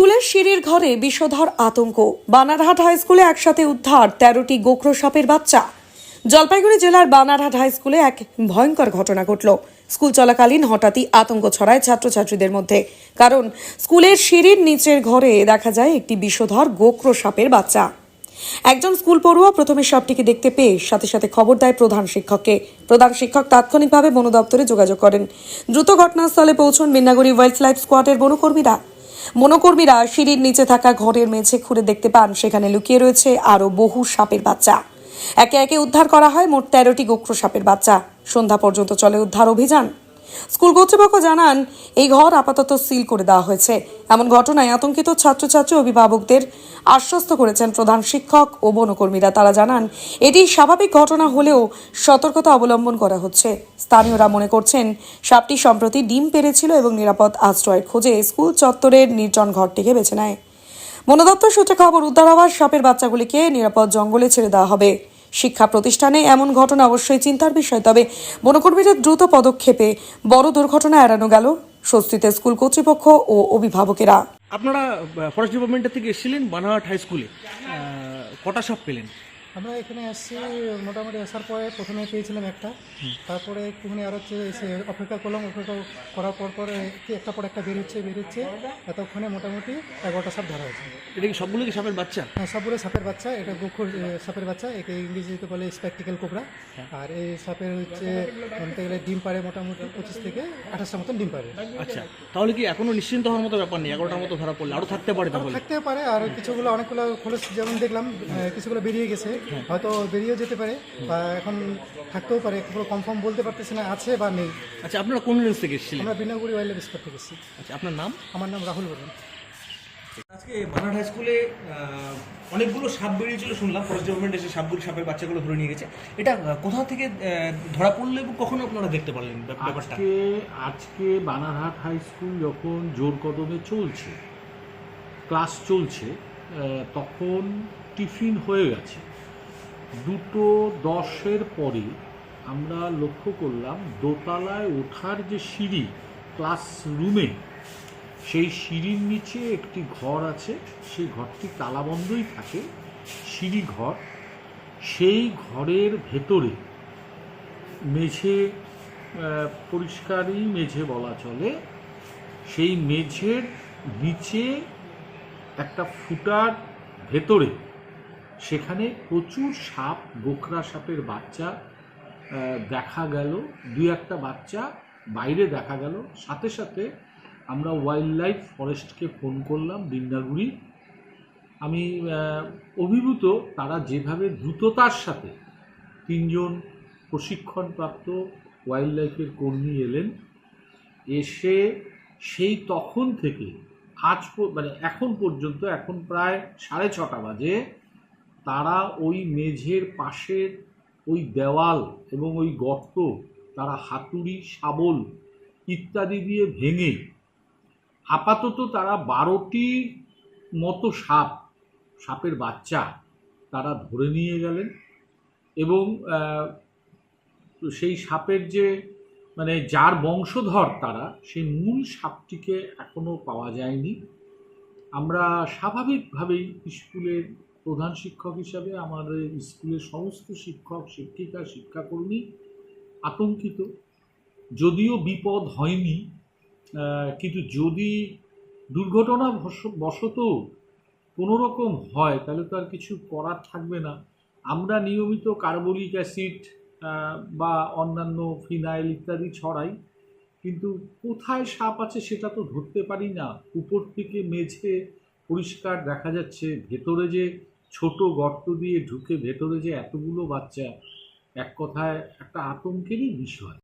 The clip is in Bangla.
স্কুলের সিঁড়ির ঘরে বিষধর আতঙ্ক। বানারহাট হাই স্কুলে একসাথে উদ্ধার তেরোটি গোখরো সাপের বাচ্চা। জলপাইগুড়ি জেলার বানারহাট হাই স্কুলে এক ভয়ঙ্কর ঘটনা ঘটল। স্কুল চলাকালীন হঠাৎই আতঙ্ক ছড়ায় ছাত্রছাত্রীদের মধ্যে। কারণ স্কুলের সিঁড়ির নিচের ঘরে দেখা যায় একটি বিষধর গোখরো সাপের বাচ্চা। একজন স্কুল পড়ুয়া প্রথমে সাপটিকে দেখতে পেয়ে সাথে সাথে খবর দেয় প্রধান শিক্ষককে। প্রধান শিক্ষক তাৎক্ষণিকভাবে বন দপ্তরে যোগাযোগ করেন। দ্রুত ঘটনাস্থলে পৌঁছন মিন্নাগুড়ি ওয়াইল্ড লাইফ স্কোয়াডের বনকর্মীরা। বনকর্মীরা সিঁড়ির নিচে থাকা ঘরের মেঝে খুঁড়ে দেখতে পান, সেখানে লুকিয়ে রয়েছে আরও বহু সাপের বাচ্চা। একে একে উদ্ধার করা হয় মোট তেরোটি গোক্র সাপের বাচ্চা। সন্ধ্যা পর্যন্ত চলে উদ্ধার অভিযান। স্কুল কর্তৃপক্ষ জানান, এই ঘর আপাতত সিল করে দেওয়া হয়েছে। এমন ঘটনায় আতঙ্কিত ছাত্রছাত্রী অভিভাবকদের আশ্বস্ত করেছেন প্রধান শিক্ষক ও বনকর্মীরা। তারা জানান, এটি স্বাভাবিক ঘটনা হলেও সতর্কতা অবলম্বন করা হচ্ছে। স্থানীয়রা মনে করছেন, সাপটি সম্প্রতি ডিম পেরেছিল এবং নিরাপদ আশ্রয়ের খোঁজে স্কুল চত্বরের নির্জন ঘরটিকে বেছে নেয়। বন দপ্তর সূত্রে খবর, উদ্ধার হওয়ার সাপের বাচ্চাগুলিকে নিরাপদ জঙ্গলে ছেড়ে দেওয়া হবে। শিক্ষা প্রতিষ্ঠানে এমন ঘটনা অবশ্যই চিন্তার বিষয়। তবে বনকর্মীদের দ্রুত পদক্ষেপে বড় দুর্ঘটনা এড়ানো গেল স্বস্তিতে স্কুল কর্তৃপক্ষ ও অভিভাবকেরা। আপনারা ফরেস্ট ডিপার্টমেন্টের থেকে এসেছিলেন বানাহাট হাই স্কুলে কটা সব পেলেন? আমরা এখানে আসছি মোটামুটি আসার পরে প্রথমে পেয়েছিলাম একটা। তারপরে একটুখানি আর হচ্ছে এসে অপেক্ষা করলাম অপেক্ষা করার পর পরে একটা পর একটা বেরোচ্ছে বেরোচ্ছে। এতক্ষণে মোটামুটি এগারোটা সাপ ধরা হয়েছে। এটা কি সবগুলো কি সাপের বাচ্চা? হ্যাঁ, সবগুলো সাপের বাচ্চা। এটা গোখর সাপের বাচ্চা। একে ইংরেজিতে বলে স্প্যাকটিক্যাল কোবরা আর এই সাপের হচ্ছে বলতে গেলে ডিম পারে মোটামুটি পঁচিশ থেকে আঠাশটা মতন ডিম পারে আচ্ছা তাহলে কি এখনও নিশ্চিন্ত হওয়ার মতো ব্যাপার নেই? এগারোটার মতো ধরা পড়লে। আরও থাকতে পারে থাকতে পারে আর কিছুগুলো অনেকগুলো খোলস যেমন দেখলাম কিছুগুলো বেরিয়ে গেছে। হয়তো বেরিয়েও যেতে পারে বা এখন থাকতেও পারে পুরো কনফার্ম বলতে পারতেছি না আছে বা নেই। আচ্ছা আপনারা কোন রেঞ্জ থেকে এসেছিলেন? আমরা বিনাগুড়ি ওয়াইল্ড লাইফ স্পট থেকে এসেছি। আচ্ছা আপনার নাম? আমার নাম রাহুল বরুণ। আজকে বানাহাট হাই স্কুলে অনেকগুলো সাপ বেরিয়েছিল শুনলাম ফরেস্ট ডিপার্টমেন্ট এসে সাপগুলো সাপের বাচ্চাগুলো ধরে নিয়ে গেছে। এটা কোথা থেকে ধরা পড়ল এবং কখন আপনারা দেখতে পারলেন ব্যাপারটা? আজকে আজকে বানারহাট হাই স্কুল যখন জোর কদমে চলছে ক্লাস চলছে তখন টিফিন হয়ে গেছে। দুটো দশের পরে আমরা লক্ষ্য করলাম দোতলায় ওঠার যে সিঁড়ি ক্লাস রুমে সেই সিঁড়ির নিচে একটি ঘর আছে। সেই ঘরটি তালাবন্ধই থাকে, সিঁড়ি ঘর। সেই ঘরের ভেতরে মেঝে পরিষ্কারই মেঝে বলা চলে। সেই মেঝের নিচে একটা ফুটার ভেতরে সেখানে প্রচুর সাপ গোখরা সাপের বাচ্চা দেখা গেল, দুই একটা বাচ্চা বাইরে দেখা গেল। সাথে সাথে আমরা ওয়াইল্ড লাইফ ফরেস্টকে ফোন করলাম বিন্দাগুড়ি আমি অভিভূত তারা যেভাবে দ্রুততার সাথে তিনজন প্রশিক্ষণপ্রাপ্ত ওয়াইল্ড লাইফের কর্মী এলেন, এসে সেই তখন থেকে আজ মানে এখন পর্যন্ত, এখন প্রায় সাড়ে ছটা বাজে। তারা ওই মেঝের পাশের ওই দেওয়াল এবং ওই গর্ত, তারা হাতুড়ি, শাবল ইত্যাদি দিয়ে ভেঙে আপাতত তারা বারোটি মতো সাপ, সাপের বাচ্চা তারা ধরে নিয়ে গেলেন এবং সেই সাপের যে মানে যার বংশধর তারা, সেই মূল সাপটিকে এখনও পাওয়া যায়নি। আমরা স্বাভাবিকভাবেই স্কুলের প্রধান শিক্ষক হিসাবে আমাদের স্কুলের সমস্ত শিক্ষক, শিক্ষিকা, শিক্ষাকর্মী আতঙ্কিত। যদিও বিপদ হয়নি কিন্তু যদি দুর্ঘটনা বশ- বশত কোনো রকম হয়, তাহলে তো আর কিছু করার থাকবে না। আমরা নিয়মিত কার্বলিক অ্যাসিড বা অন্যান্য ফিনাইল ইত্যাদি ছড়াই, কিন্তু কোথায় সাপ আছে সেটা তো ধরতে পারি না। উপর থেকে মেঝে পরিষ্কার দেখা যাচ্ছে ভেতরে যে ছোট গর্ত দিয়ে ঢুকে ভেতরে যে এতগুলো বাচ্চা, এক কথায় একটা আতঙ্কেরই বিষয়।